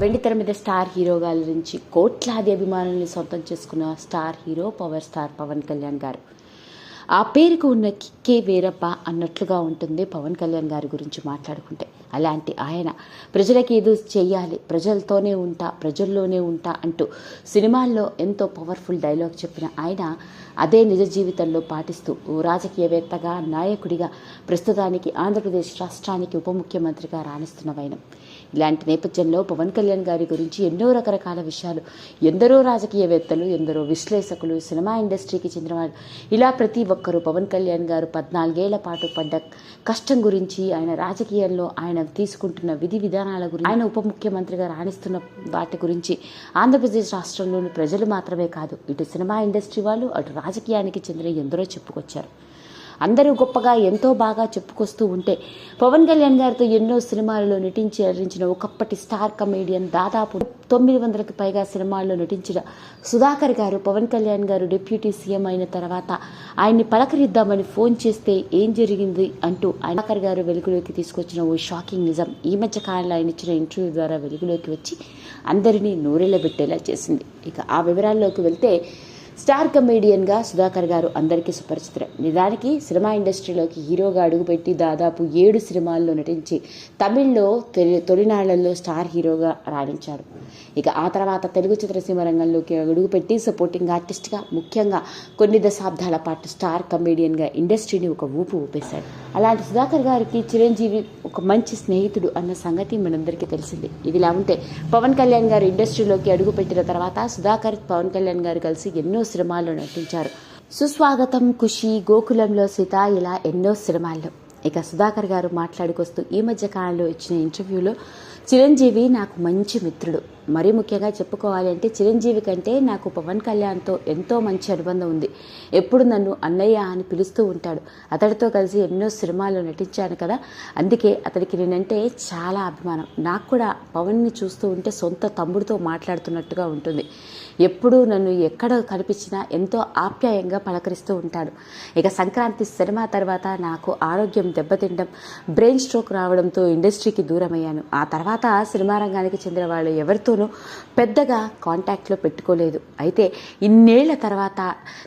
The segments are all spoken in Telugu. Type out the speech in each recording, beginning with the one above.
వెండితెర మీద స్టార్ హీరోగా గురించి కోట్లాది అభిమానుల్ని సొంతం చేసుకున్న star hero power star Pawan Kalyan గారు. ఆ పేరుకు ఉన్న కిక్కే వేరప్ప అన్నట్లుగా ఉంటుంది పవన్ కళ్యాణ్ గారి గురించి మాట్లాడుకుంటే. అలాంటి ఆయన. ప్రజలకి ఏదో చెయ్యాలి. ప్రజలతోనే ఉంటా ప్రజల్లోనే ఉంటా అంటూ సినిమాల్లో ఎంతో పవర్ఫుల్ డైలాగ్ చెప్పిన ఆయన అదే నిజ జీవితంలో పాటిస్తూ ఓ రాజకీయవేత్తగా నాయకుడిగా ప్రస్తుతానికి ఆంధ్రప్రదేశ్ రాష్ట్రానికి ఉప ముఖ్యమంత్రిగా రాణిస్తున్న వైనం ఇలాంటి నేపథ్యంలో పవన్ కళ్యాణ్ గారి గురించి ఎన్నో రకరకాల విషయాలు ఎందరో రాజకీయవేత్తలు ఎందరో విశ్లేషకులు సినిమా ఇండస్ట్రీకి చెందిన వాళ్ళు. ఇలా ప్రతి ఒక్కరూ పవన్ కళ్యాణ్ గారు పద్నాలుగేళ్ళ పాటు పడ్డ కష్టం గురించి ఆయన రాజకీయాల్లో ఆయన తీసుకుంటున్న విధి విధానాల గురించి ఆయన ఉప ముఖ్యమంత్రిగా రాణిస్తున్న వాటి గురించి ఆంధ్రప్రదేశ్ రాష్ట్రంలోని ప్రజలు మాత్రమే కాదు ఇటు సినిమా ఇండస్ట్రీ వాళ్ళు అటు రాజకీయానికి చెందిన ఎందరో చెప్పుకొచ్చారు. అందరూ గొప్పగా ఎంతో బాగా చెప్పుకొస్తూ ఉంటే పవన్ కళ్యాణ్ గారితో ఎన్నో సినిమాలలో నటించి అలరించిన ఒకప్పటి స్టార్ కమేడియన్ దాదాపు తొమ్మిది వందలకు పైగా సినిమాల్లో నటించిన సుధాకర్ గారు పవన్ కళ్యాణ్ గారు డిప్యూటీ సీఎం అయిన తర్వాత ఆయన్ని పలకరిద్దామని ఫోన్ చేస్తే ఏం జరిగింది అంటూ సుధాకర్ గారు వెలుగులోకి తీసుకొచ్చిన ఓ షాకింగ్ నిజం. ఈ మధ్య కాలంలో ఆయన ఇచ్చిన ఇంటర్వ్యూ ద్వారా వెలుగులోకి వచ్చి అందరినీ నూరెళ్ళబెట్టేలా చేసింది. ఇక ఆ వివరాల్లోకి వెళ్తే స్టార్ కమేడియన్గా సుధాకర్ గారు అందరికీ సుపరిచితులే నిజానికి సినిమా ఇండస్ట్రీలోకి హీరోగా అడుగుపెట్టి దాదాపు ఏడు సినిమాల్లో నటించి తమిళ్ళో తొలి తొలినాళ్ళలో స్టార్ హీరోగా రాణించారు. ఇక ఆ తర్వాత తెలుగు చిత్రసీమ రంగంలోకి అడుగుపెట్టి సపోర్టింగ్ ఆర్టిస్ట్గా ముఖ్యంగా కొన్ని దశాబ్దాల పాటు స్టార్ కమేడియన్గా ఇండస్ట్రీని ఒక ఊపు ఊపేశాడు. అలాంటి సుధాకర్ గారికి చిరంజీవి ఒక మంచి స్నేహితుడు అన్న సంగతి మనందరికీ తెలిసింది. ఇదిలా ఉంటే పవన్ కళ్యాణ్ గారు ఇండస్ట్రీలోకి అడుగుపెట్టిన తర్వాత సుధాకర్ పవన్ కళ్యాణ్ గారు కలిసి ఎన్నో సినిమాల్లో నటించారు. సుస్వాగతం ఖుషి గోకులంలో సీత ఇలా ఎన్నో సినిమాల్లో. ఇక సుధాకర్ గారు మాట్లాడుకొస్తూ ఈ మధ్య కాలంలో ఇచ్చిన ఇంటర్వ్యూలో చిరంజీవి నాకు మంచి మిత్రుడు. మరీ ముఖ్యంగా చెప్పుకోవాలి అంటే చిరంజీవి కంటే నాకు పవన్ కళ్యాణ్తో ఎంతో మంచి అనుబంధం ఉంది. ఎప్పుడు నన్ను అన్నయ్య అని పిలుస్తూ ఉంటాడు. అతడితో కలిసి ఎన్నో సినిమాల్లో నటించాను కదా. అందుకే అతడికి నేనంటే చాలా అభిమానం. నాకు కూడా పవన్ని చూస్తూ ఉంటే సొంత తమ్ముడితో మాట్లాడుతున్నట్టుగా ఉంటుంది. ఎప్పుడూ నన్ను ఎక్కడ కనిపించినా ఎంతో ఆప్యాయంగా పలకరిస్తూ ఉంటాడు. ఇక సంక్రాంతి సినిమా తర్వాత నాకు ఆరోగ్యం దెబ్బతిండడం బ్రెయిన్ స్ట్రోక్ రావడంతో ఇండస్ట్రీకి దూరమయ్యాను. ఆ తర్వాత సినిమా రంగానికి చెందిన వాళ్ళు ఎవరితో ఎవరితోనూ పెద్దగా కాంటాక్ట్లో పెట్టుకోలేదు. అయితే ఇన్నేళ్ళ తర్వాత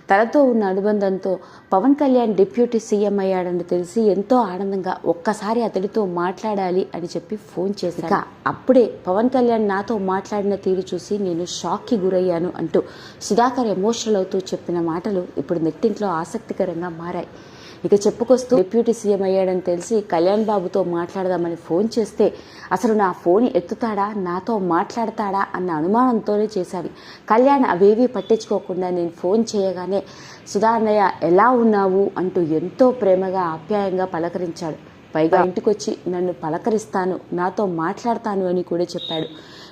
తనతో ఉన్న అనుబంధంతో పవన్ కళ్యాణ్ డిప్యూటీ సీఎం అయ్యాడని తెలిసి ఎంతో ఆనందంగా ఒక్కసారి అతడితో మాట్లాడాలి అని చెప్పి ఫోన్ చేశాక అప్పుడే పవన్ కళ్యాణ్ నాతో మాట్లాడిన తీరు చూసి నేను షాక్కి గురయ్యాను అంటూ సుధాకర్ ఎమోషనల్ అవుతూ చెప్పిన మాటలు ఇప్పుడు నెట్టింట్లో ఆసక్తికరంగా మారాయి. ఇక చెప్పుకొస్తూ డిప్యూటీ సీఎం అయ్యాడని తెలిసి కళ్యాణ్ బాబుతో మాట్లాడదామని ఫోన్ చేస్తే అసలు నా ఫోన్ ఎత్తుతాడా? నాతో మాట్లాడతాడా? అన్న అనుమానంతోనే చేశాను కళ్యాణ్ అవేవీ పట్టించుకోకుండా నేను ఫోన్ చేయగానే సుధాన్నయ్య ఎలా ఉన్నావు? అంటూ ఎంతో ప్రేమగా ఆప్యాయంగా పలకరించాడు. పైగా ఇంటికొచ్చి నన్ను పలకరిస్తాను నాతో మాట్లాడతాను అని కూడా చెప్పాడు.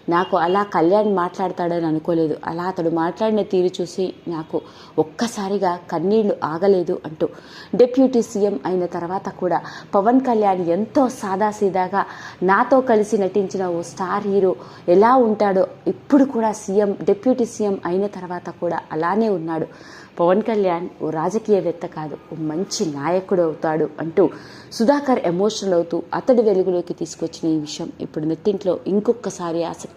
నాకు అలా కళ్యాణ్ మాట్లాడతాడని అనుకోలేదు. అలా అతడు మాట్లాడిన తీరు చూసి నాకు ఒక్కసారిగా కన్నీళ్ళు ఆగలేదు అంటూ డిప్యూటీ సీఎం అయిన తర్వాత కూడా పవన్ కళ్యాణ్ ఎంతో సాదాసీదాగా నాతో కలిసి నటించిన ఓ స్టార్ హీరో ఎలా ఉంటాడో ఇప్పుడు కూడా సీఎం డిప్యూటీ సీఎం అయిన తర్వాత కూడా అలానే ఉన్నాడు. పవన్ కళ్యాణ్ ఓ రాజకీయవేత్త కాదు ఓ మంచి నాయకుడు అవుతాడు అంటూ సుధాకర్ ఎమోషనల్ అవుతూ అతడి వెలుగులోకి తీసుకొచ్చిన ఈ విషయం ఇప్పుడు నెట్టింట్లో ఇంకొకసారి ఆసక్తి